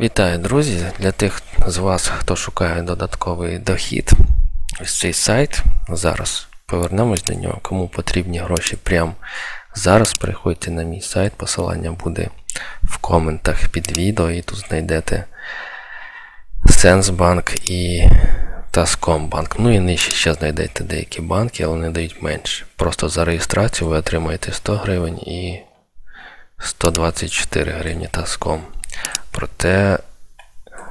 Вітаю, друзі! Для тих з вас, хто шукає додатковий дохід, ось цей сайт. Зараз повернемось до нього. Кому потрібні гроші прямо зараз, переходьте на мій сайт. Посилання буде в коментах під відео, і тут знайдете Сенсбанк і Таскомбанк. Ну і нижче ще знайдете деякі банки, але вони дають менше. Просто за реєстрацію ви отримаєте 100 гривень і 124 гривні Таском. Проте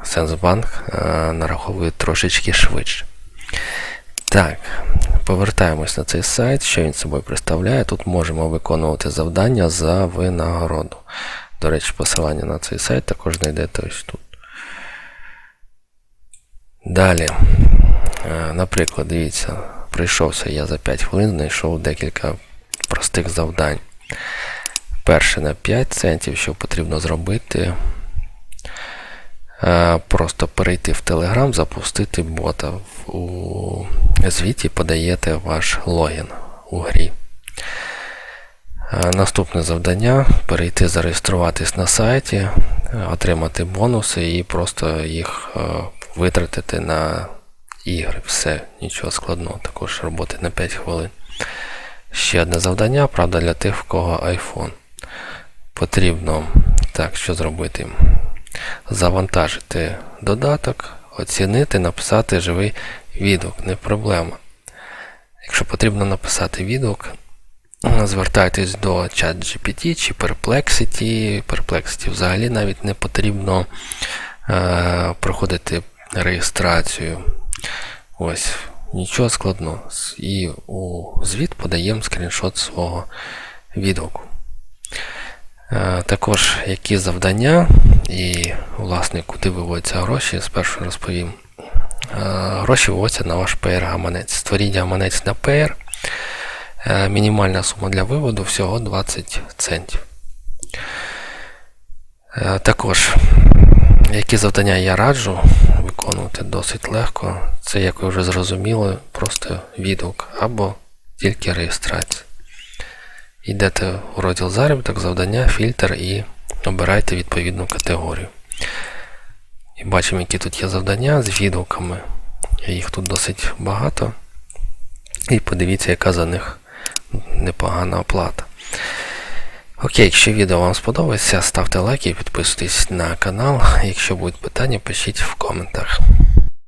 Сенсбанк е, нараховує трошечки швидше. Так, повертаємось на цей сайт. Що він собою представляє? Тут можемо виконувати завдання за винагороду. До речі, посилання на цей сайт також знайдете ось тут. Далі. Е, Наприклад, дивіться, прийшовся я за 5 хвилин, знайшов декілька простих завдань. Перше на 5 центів, що потрібно зробити. Е, Просто перейти в Telegram, запустити бота. У звіті подаєте ваш логін у грі. Е, Наступне завдання перейти зареєструватись на сайті, отримати бонуси і просто їх е, витратити на ігри. Все, нічого складного, також роботи на 5 хвилин. Ще одне завдання, правда, для тих, в кого iPhone. Потрібно так, що зробити? Завантажити додаток, оцінити, написати живий відгук, не проблема. Якщо потрібно написати відгук, звертайтесь до ChatGPT чи Perplexity. Perplexity взагалі навіть не потрібно е, проходити реєстрацію. Ось, нічого складного. І у звіт подаємо скріншот свого відгуку. Е, Також які завдання і, власне, куди виводяться гроші, спершу розповім. Е, Гроші виводяться на ваш PR-гаманець. Створіть гаманець на PR. Е, Мінімальна сума для виводу всього 20 центів. Е, Також, які завдання я раджу виконувати досить легко. Це, як ви вже зрозуміли, просто відгук або тільки реєстрація. Йдете у розділ заробіток, завдання, фільтр і обирайте відповідну категорію. І бачимо, які тут є завдання з відгуками. Їх тут досить багато. І подивіться, яка за них непогана оплата. Окей, якщо відео вам сподобається, ставте лайки підписуйтесь на канал. Якщо будуть питання, пишіть в коментах.